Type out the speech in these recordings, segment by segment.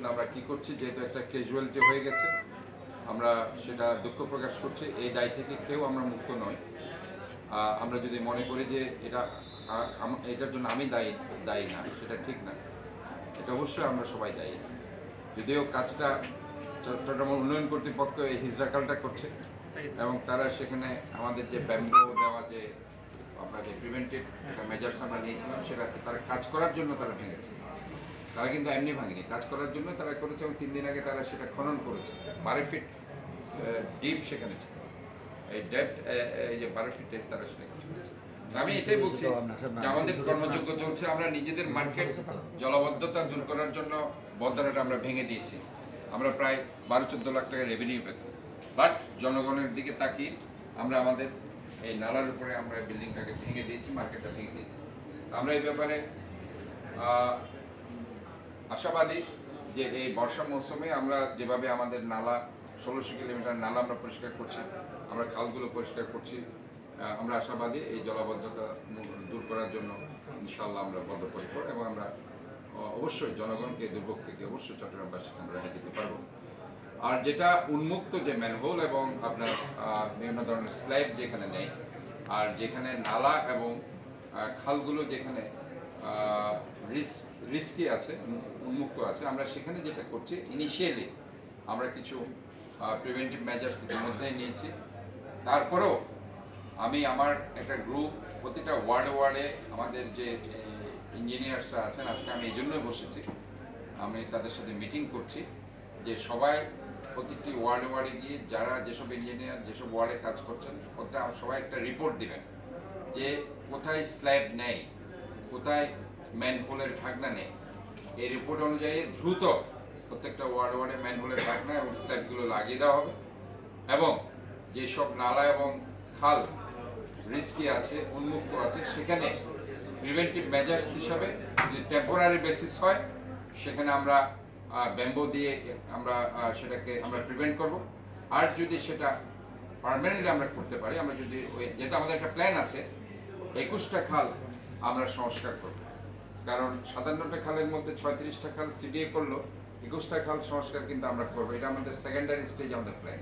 জন্য আমরা কি করছি যেহেতু একটা ক্যাজুয়ালিটি হয়ে গেছে আমরা সেটা দুঃখ প্রকাশ করছি। এই দায় থেকে কেউ আমরা মুক্ত নই। আমরা যদি মনে করি যে এটা এটার জন্য আমি দায়ী দায়ী না সেটা ঠিক না এটা অবশ্যই আমরা সবাই দায়ী। যদিও কাজটা চট্টগ্রাম উন্নয়ন কর্তৃপক্ষ এই হিজরাকালটা করছে এবং তারা সেখানে আমাদের যে ব্যাম্বো দেওয়া যে আমরা যে প্রিভেন্টিভ একটা মেজার্স আমরা নিয়েছিলাম, সেটা তারা কাজ করার জন্য তারা ভেঙেছে। তারা কিন্তু এমনি ভাঙেনি। কাজ করার জন্য তারা করেছে এবং তিন দিন আগে তারা সেটা খনন করেছে। বারো ফিট ডিপ সেখানে ছিল। এই ডেপথ এই যে বারো ফিট ডেপ তারা সেটা কাজ করেছে। আমি এটাই বলছি আমাদের কর্মযোগ্য চলছে, আমরা নিজেদের মার্কেট জলবদ্ধতা দূর করার জন্য বদরাটা আমরা ভেঙে দিয়েছি। আমরা প্রায় বারো চোদ্দ লাখ টাকা রেভিনিউ পেতাম। বাট জনগণের দিকে তাকিয়ে আমরা আমাদের এই নালার উপরে আমরা বিল্ডিংটাকে ভেঙে দিয়েছি, মার্কেটটা ভেঙে দিয়েছি। আমরা এই ব্যাপারে আশাবাদী যে এই বর্ষা মৌসুমে আমরা যেভাবে আমাদের নালা, ষোলোশো কিলোমিটার নালা আমরা পরিষ্কার করছি, আমরা খালগুলো পরিষ্কার করছি আমরা আশাবাদী এই জলাবদ্ধতা দূর করার জন্য ইনশাল্লাহ আমরা বদ্ধপরিকর এবং আমরা অবশ্যই জনগণকে দুর্ভোগ থেকে অবশ্যই চট্টগ্রামবাসীকে আমরা রেহাই দিতে পারব। আর যেটা উন্মুক্ত যে ম্যানহোল এবং আপনার বিভিন্ন ধরনের স্ল্যাব যেখানে নেই, আর যেখানে নালা এবং খালগুলো যেখানে রিস্ক, রিস্কি আছে উন্মুক্ত আছে, আমরা সেখানে যেটা করছি ইনিশিয়ালি আমরা কিছু প্রিভেন্টিভ মেজার্স ইতিমধ্যেই নিয়েছি। তারপরেও আমি আমার একটা গ্রুপ প্রতিটা ওয়ার্ডে ওয়ার্ডে আমাদের যে ইঞ্জিনিয়ার্সরা আছেন, আজকে আমি এই জন্যই বসেছি। আমি তাদের সাথে মিটিং করছি যে সবাই প্রতিটি ওয়ার্ডে ওয়ার্ডে গিয়ে যারা যেসব ইঞ্জিনিয়ার যেসব ওয়ার্ডে কাজ করছেন সবাই একটা রিপোর্ট দিবেন যে কোথায় স্ল্যাব নেই, কোথায় ম্যানহোলের ঢাকনা নেই। এই রিপোর্ট অনুযায়ী দ্রুত প্রত্যেকটা ওয়ার্ডে ওয়ার্ডে ম্যানহোলের ঢাকনা এবং স্ল্যাবগুলো লাগিয়ে দেওয়া হবে এবং যেসব নালা এবং খাল রিস্কি আছে, উন্মুক্ত আছে, সেখানে প্রিভেন্টিভ মেজার্স হিসাবে যদি টেম্পোরারি বেসিস হয়, সেখানে আমরা ব্যাম্বো দিয়ে আমরা সেটাকে আমরা প্রিভেন্ট করব। আর যদি সেটা পারমানেন্টলি আমরা করতে পারি, আমরা যদি যেহেতু আমাদের একটা প্ল্যান আছে, একুশটা খাল আমরা সংস্কার করব। কারণ সাতান্নটা খালের মধ্যে ছয়ত্রিশটা খাল সিডিএ করল একুশটা খাল সংস্কার কিন্তু আমরা করব। এটা আমাদের সেকেন্ডারি স্টেজ আমাদের প্ল্যান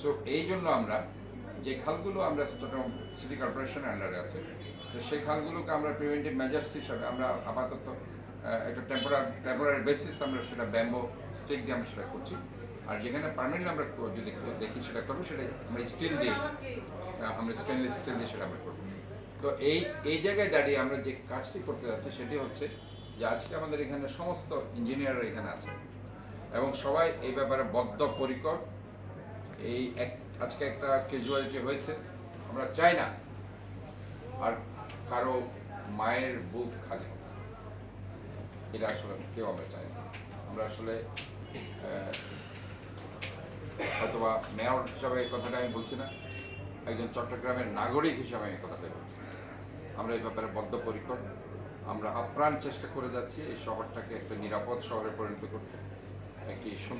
সো এই জন্য আমরা যে খালগুলো আমরা চট্টগ্রাম সিটি কর্পোরেশনের আন্ডারে আছে, তো সেই খালগুলোকে আমরা প্রিভেন্টিভ মেজার্স হিসাবে আমরা আপাতত একটা টেম্পোরারি টেম্পোরারি বেসিস আমরা সেটা ব্যাম্বো স্টিক দিয়ে আমরা সেটা করছি। আর যেখানে পার্মানেন্ট আমরা যদি দেখি সেটা করব, সেটা আমরা স্টিল দিয়ে আমরা স্টেনলেস স্টিল দিয়ে সেটা আমরা করব। তো এই এই জায়গায় দাঁড়িয়ে আমরা যে কাজটি করতে যাচ্ছি সেটি হচ্ছে যে আজকে আমাদের এখানে সমস্ত ইঞ্জিনিয়াররা এখানে আছে। এবং সবাই এই ব্যাপারে বদ্ধপরিকর। এই এক, আজকে একটা ক্যাজুয়ালিটি হয়েছে, আমরা চাই না। আর কারও মায়ের বুক খালি। এটা আসলে কেউ আমরা চাই না। আমরা আসলে হয়তোবা মেয়র হিসাবে এই কথাটা আমি বলছি না, একজন চট্টগ্রামের নাগরিক হিসাবে আমি কথাটাই বলছি। আমরা এই ব্যাপারে বদ্ধপরিকর, আমরা আপ্রাণ চেষ্টা করে যাচ্ছি এই শহরটাকে একটা নিরাপদ শহরে পরিণত করতে, একটি সুন্দর